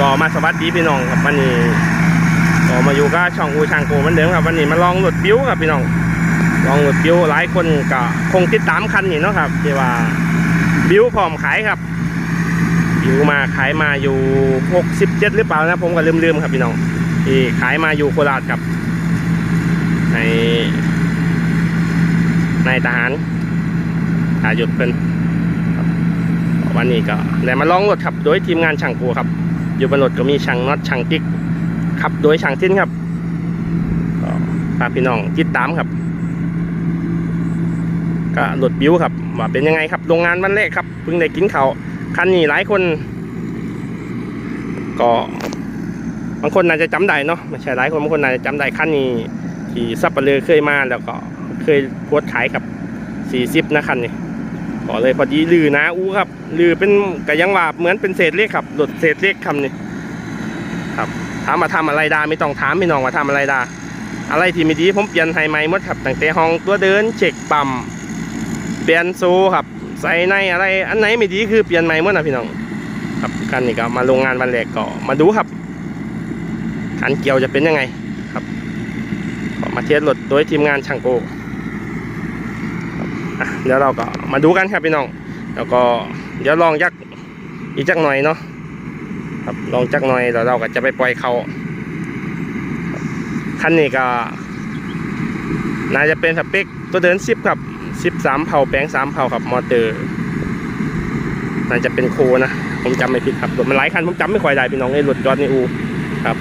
ก็มาสวัสดีพี่น้องครับวันนี้ก็มาอยู่กับช่องอูช่างโกเหมือนเดิมครับวันนี้มาลองรถบิ้วครับพี่น้องลองรถบิ้วหลายคนก็คงติดตามคันนี้เนาะครับที่ว่าบิ้วพร้อมขายครับบิ้วมาขายมาอยู่ 67 หรือเปล่านะผมก็ลืมๆครับพี่น้องที่ขายมาอยู่โคราชครับในในทหารอายุดเป็นวันนี้ก็ได้มาลองรถครับ โดยทีมงานช่างปูครับ อยู่บนรถก็มีช่างน็อตช่างติ๊กขับโดยช่างทิ้นครับก็ฝากพี่น้องติดตามครับ ก็รถบิวครับว่าเป็นยังไงครับโรงงานวันแรกครับเพิ่งได้กินเขาคันนี้หลายคน ก็บางคนน่าจะจำได้เนาะไม่ใช่หลายคนบางคนน่าจะจำได้คันนี้ที่ซับเปลือเคยมาแล้วก็เคยโพสขายครับ 40นะคันนี้ ขอเลยพอดีลือนะอู้ครับลือเป็นกะยังว่าเหมือนเป็นเศษเล็กครับหลุดเศษเล็กคำนี้ครับถามมาทำอะไรดาไม่ต้องถามพี่น้องว่าทำอะไรดา อะไรที่ไม่ดีผมเปลี่ยนให้ใหม่หมดครับตั้งแต่ห้องตัวเดินเช็คปั๊มเปลี่ยนโซ่ครับ ใส่ในอะไร อันไหนไม่ดีคือเปลี่ยนใหม่หมดนะพี่น้อง ครับกันนี่ก็มาโรงงานวันแรกก็มาดูครับขันเกี่ยวจะเป็นยังไงครับมาเทสรถโดยทีมงานช่างโก เดี๋ยวเราก็มาดูกันครับพี่น้อง แล้วก็เดี๋ยวลองยักอีกจักหน่อยเนาะครับลองจักหน่อยแล้วเราก็จะไปปล่อยเขาคันนี้ก็น่าจะเป็นสเปคตัวเดินซิปครับซิปสามเผาแปลงสามเผาครับมอเตอร์น่าจะเป็นโคนะ ผมจำไม่ผิดครับรถมันหลายคันผมจำไม่ค่อยได้พี่น้องไอ้รถยอดในอูครับ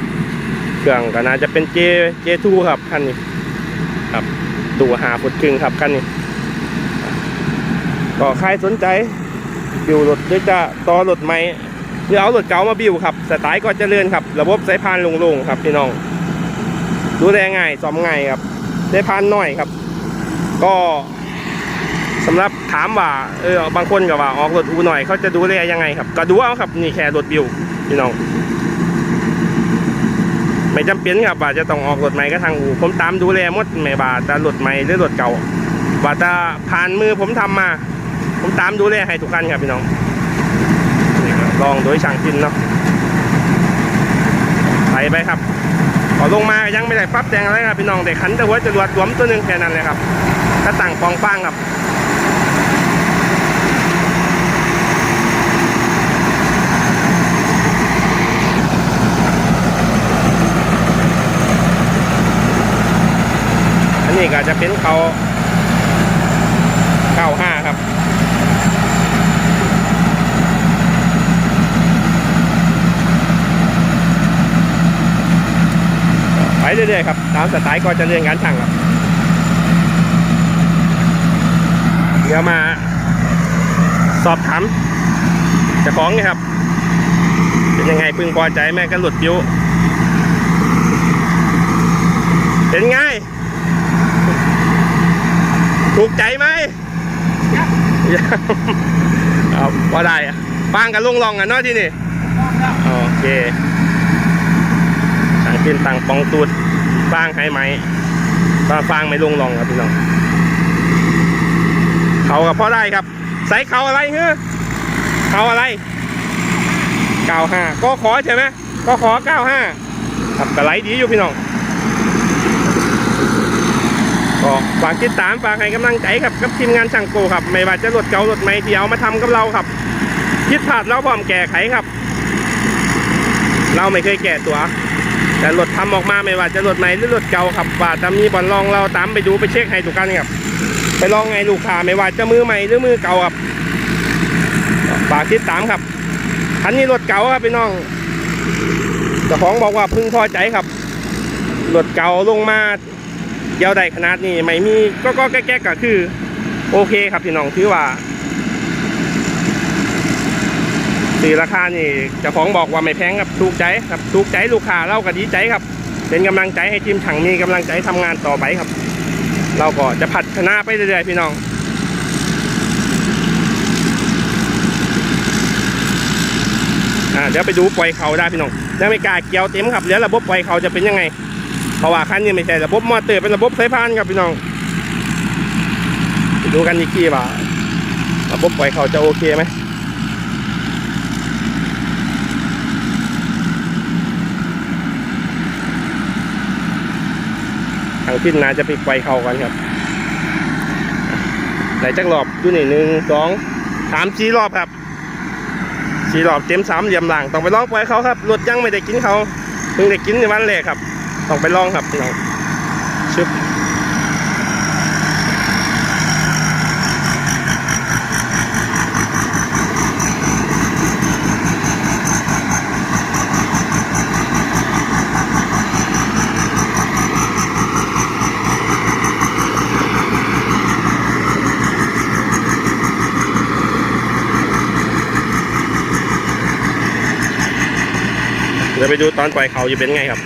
เครื่องก็น่าจะเป็นเจเจทูครับคันนี้ครับตัวหาฟุตครึ่งครับคันนี้ ก็ใครสนใจบิวรถหรือจะต่อรถใหม่หรือเอารถเก่ามาบิวครับสไตล์ก็เจริญครับ ระบบสายพานลงๆครับพี่น้องดูแลง่ายซ่อมง่ายครับสายพานน้อยครับ ก็สำหรับถามว่าเออบางคนก็ว่าออกรถอูหน่อยเขาจะดูแลยังไงครับ ก็ดูเอาครับนี่แค่รถบิวพี่น้องไม่จำเป็นครับว่าจะต้องออกรถใหม่ก็ทางอูผมตามดูแลหมดไม่ว่าแต่รถใหม่หรือรถเก่าว่าจะผ่านมือผมทำมา ผมตามดูแลให้ทุกคันครับพี่น้องลองโดยช่างจินเนาะไปไปครับขอลงมายังไม่ได้ปรับแต่งอะไรครับพี่น้องแต่ขันแต่หัวจะรวดรวมตัวหนึ่งแค่นั้นเลยครับก็ตั้งปองฟางครับอันนี้ก็จะเป็นเขาเก้าห้าครับ ไป เรื่อยๆครับตามสไตล์ก็จะเรียนการช่างครับเดี๋ยวมา สอบถามจ้าของนี่ครับ เป็นยังไงพึงพอใจแม่กันหลุดบิ้วเป็นไงถูกใจไหมยังครับพอได้ฟางกันลุงลองกันเนาะที่นี่ โอเคสั่งกินตังปองตูด ฟางให้ไหมฟางฟางไม่ลงลองครับพี่น้องเขากับพ่อได้ครับ ใส่เขาอะไรเฮ้อเขาอะไรเก้าห้าก็ขอใช่ไหมก็ขอเก้าห้าครับกระไรดีอยู่พี่น้องก็ฝากติดตามฝากให้กำลังใจครับกับทีมงานช่างโกครับ ไม่ว่าจะรถเก่ารถใหม่ที่เอามาทำกับเราครับคิดพลาดเราพร้อมแก้ไขครับ เราไม่เคยแก้ตัว แต่รถทำออกมาไม่ว่าจะรถใหม่หรือรถเก่าครับว่าจะมีบอลลองเราตามไปดูไปเช็คให้ทุกกันครับ ไปลองไงลูกค้าไม่ว่าจะมือใหม่หรือมือเก่าครับฝากติดตามครับคันนี้รถเก่าครับพี่น้องเจ้าของบอกว่าพึ่งพอใจครับรถเก่าลงมาเยาวใดขนาดนี้ไม่มีก็ก็แก๊กๆก็คือ โอเคครับพี่น้องถือว่า สีราคานี่จ้าของบอกว่าไม่แพงครับถูกใจครับถูกใจลูกค้าเราก็ดีใจครับ เป็นกำลังใจให้ทีมช่างมีกำลังใจทำงานต่อไปครับ เราก็จะพัฒนาไปเรื่อยๆพี่น้องอ่าเดี๋ยวไปดูปล่อยเขาได้พี่น้องยังไม่กล้าเกี่ยวเต็มครับเดี๋ยวระบบปล่อยเขาจะเป็นยังไง เพราะว่าคันนี้ไม่ใช่ระบบมอเตอร์เป็นระบบสายพานครับพี่น้องดูกันอีกทีว่าระบบปล่อยเขาจะโอเคไหมางพินนาจะไปปล่อยเขากันครับไหนจักรอบดูนี่หนึ่งสองสามสี่รอบครับสี่รอบเต็มสามเหลี่ยมหลังต้องไปลองปล่อยเขาครับรถยังไม่ได้กินเขาเพิ่งได้กินในวันแรกครับ ต้องไปลองครับพี่น้องชึบ เดี๋ยวไปดูตอนปล่อยเขาจะเป็นไงครับ